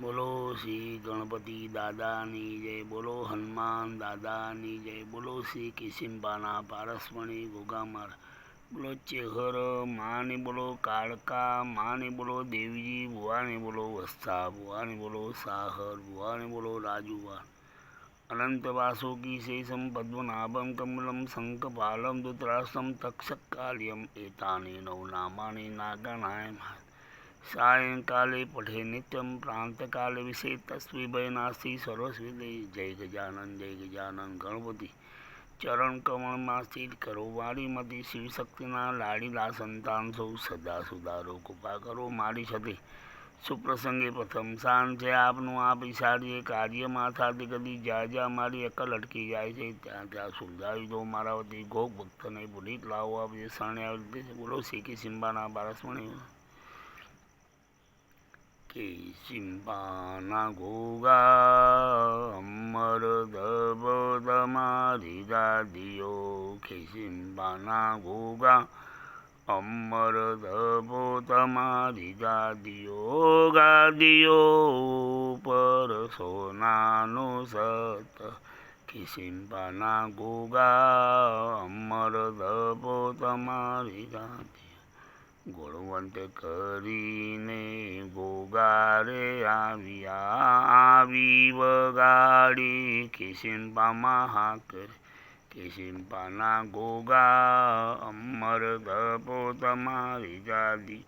બોલો શ્રી ગણપતિ દાદાની જય, બોલો હનુમાન દાદાની જય, બોલો શ્રી કિશિંબાના પારસમણી ગોગામાર બોલો ચેહર, માની બોલો કાળકા, માની બોલો દેવજી, ભુવાની બોલો વસ્તા, ભુવાની બોલો સાહર, ભુવાની બોલો રાજુવા અનંત વાસુકી શેષમ પદ્મનાભમ કમલમ શંખપાલમ ધૃતરાષ્ટ્રમ તક્ષકાલ્યમ, એતાની નવનામાની નાગનાય પઠે નિત્યમ પ્રાંતકાલે વિશે તસ્વીભય નાસ્તિ સર્વસ્વી જય ગજાનંદ જય ગજાનંદ ગણપતિ ચરણ કમળમાં સ્થિત કરો વાડીમાંથી શિવશક્તિના લાડીલા સંતાન સૌ સદા સુધારો કૃપા કરો મારી સાથે સુપ્રસંગે પ્રથમ સાંજ છે આપનું આપ ઈશારીએ કાર્યમાં થાતી કદી જ્યાં જ્યાં મારી અકલ અટકી જાય છે ત્યાં ત્યાં સુલઝાવી દો મારા વતી ગોક ભક્તને પુનિત લાવો આપ જે શરણે આવી રીતે બોલો શીખી કિશિંબાના બારસમણી કે ઘોગા અમર ધબ તમારી દાદીઓ કે સિંબાના ગોગા અમર ધબો તમારી ગાદીઓ ગાદીઓ પર સોનાનો સત કિસિમ્બાના ગોગા અમર ધબો તમારી ગાદીઓ ગુણવંત કરીને ગોગારે આવ્યા આવી વગાડી. કિસિમ્બામાં હાકરે કિસિમ્પાના ગોગા, અમર ધપો તમારી જાદી.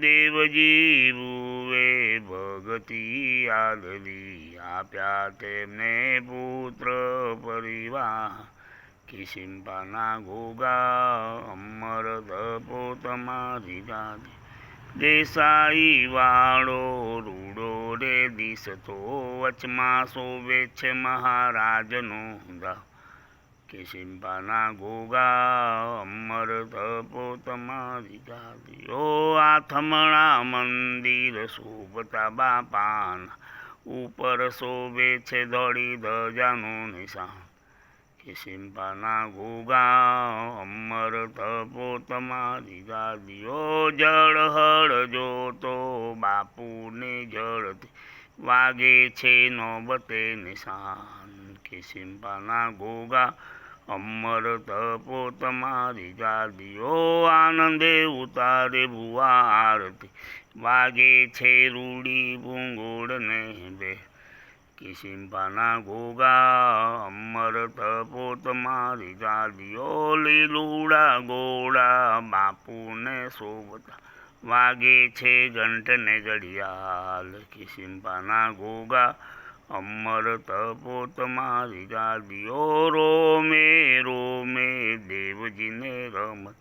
દેવજી ભુવે ભગતી આદરી આપ્યા તેમને પુત્ર પરિવાર. કિસિમ્પાના ઘોગા અમર ધપો તમારી જાદી દેસાઈ વાળો રૂડો રે દિશતો વચમાં શોભે છે મહારાજનો હુંદા. કિસિમ્પાના ઘોગા અમર તપો તમારી ગાદીઓ આથમણા મંદિર શોભતા બાપાના. ઉપર શોભે છે ધોળી ધજાનું નિશાન. કિસિમ્પાના ગોગા અમર તપો તમારી ગાદીઓ જળ હળ જોતો. બાપુને જળથી વાગે છે નોબતે નિશાન. કિસિમ્પાના ગોગા અમર તપો તમારી દાદીઓ આનંદે ઉતારે ભુવા આરતી વાગે છે રૂડી ભૂંગોળને બે કિસિમ્પાના ઘોગા અમર તપોત મારી ગાદીઓ લીલુડા ગોળા બાપુને શોભતા વાગે છે ઘંટને ઘડિયાળ. કિસિમ્પાના ઘોગા અમર તપોત મારી ગાદીઓ રોમે રોમે દેવજીને રમત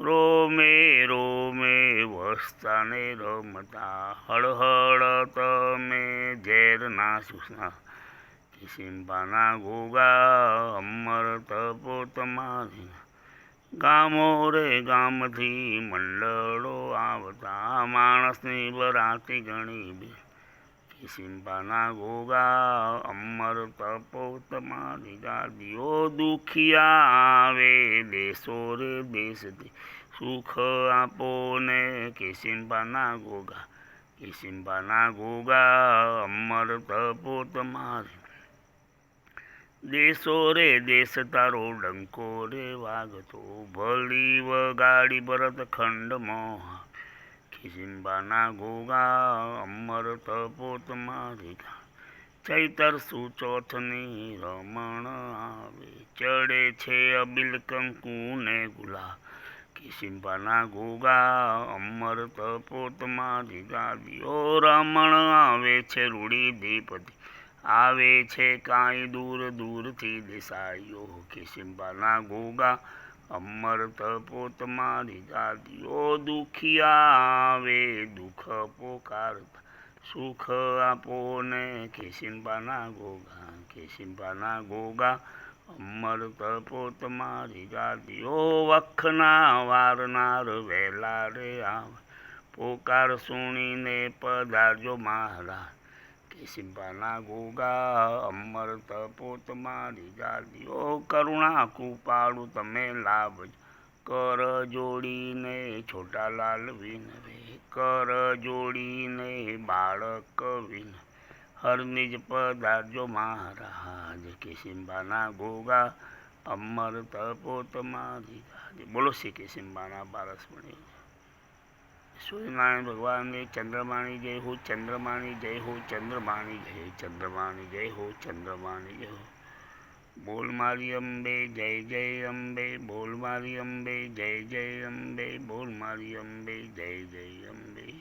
રોમે રોમે, વસ્તાને રમતા, હળહળ તમે ઝેરના સુસના કિસિમ્પાના ગોગા અમર તપો તમારી. ગામો રે ગામથી મંડળો આવતા, માણસની બરાતી ગણી બે કિસિમ્પાના ગોગા, અમર તપો તમારી ગાદીઓ દુખિયા આવે. દેશો રે દેશથી સુખ આપો ને કિસિમ્પાના ગોગા કિસિમ્પાના ગોગા, અમર તપો તમારી. દેશો રે દેશ તારો ડંકો રે વાગતો. ભલી વગાડી ભરત ખંડમાં કિસિમ્બાના ગોગા અમર તપોતમાં તમારી ચૈતર સુચોથની રમણ આવે, ચડે છે અબિલ કંકુ ને ગુલા કિસિંબાના ગોગા અમર તપોતમાં તમારી દિયો રમણ આવે છે રૂડી દીપતિ આવે છે કાંઈ દૂર દૂરથી દેસાઈઓ કિસિંબાના ગોગા અમર તળપોત મારી ગાદીઓ દુખિયા આવે, દુઃખ પોકારતા સુખ આપો ને કિસિમ્બાના ગોગા કિસિમ્બાના ગોગા. અમર તળપોત મારી ગાદીઓ વખના વારનાર વહેલા રે આવે. પોકાર સુણીને પધારજો મહારાજ. કિસિમ્બાના ગોગા, અમર તપો તમારી ગાદીઓ કરુણા કૃપાળુ તમે લાભ કર જોડીને છોટાલાલ વિનવે કર જોડીને બાળક વિન. હરનિજ પધારજો મહારાજ કેસિંબાના ગોગા, અમર તપો તમારી ગાજે બોલો શ્રી કિશિંબાના પારસમણી સૂર્યનારાયણ ભગવાનની ચંદ્રમાની જય હો, ચંદ્રમાની જય હો, ચંદ્રમાની જય ચંદ્રમાની જય હો, ચંદ્રમાની જય હો. બોલ મારી અંબે, જય જય અંબે, બોલ મારી અંબે, જય જય અંબે, બોલ મારી અંબે, જય જય અંબે.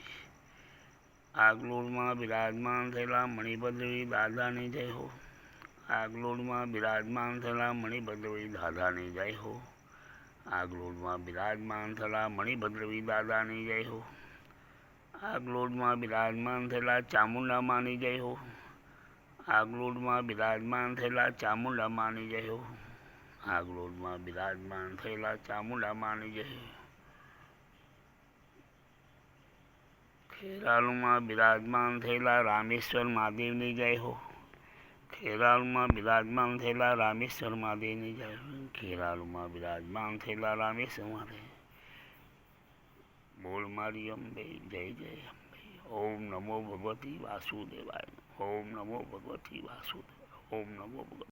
આગલોડમાં બિરાજમાન થયેલા મણિભદ્રવી દાદાની જય હો. આગલોડમાં બિરાજમાન થયેલા મણિભદ્રવી દાદાની જય હો. આગલોડમાં બિરાજમાન થયેલા મણિભદ્રવી દાદાની જય હો. આગલોડમાં બિરાજમાન થયેલા ચામુંડા માની જય હો. આગલોડમાં બિરાજમાન થયેલા ચામુંડા માની જય હો. આગલોડમાં બિરાજમાન થયેલા ચામુંડા માની જય ખેરાલુમાં બિરાજમાન થયેલા રામેશ્વર મહાદેવની જય હો. ખેરાલુમાં બિરાજમાન થયેલા રામેશ્વર મહાદેવની જય. ખેરાલુમાં બિરાજમાન થયેલા રામેશ્વર મહાદેવ બોલ મારી અંબે, જય જય અંબે. ઓમ નમો ભગવતી વાસુદેવાય. ઓમ નમો ભગવતી વાસુદેવ ઓમ નમો ભગવતી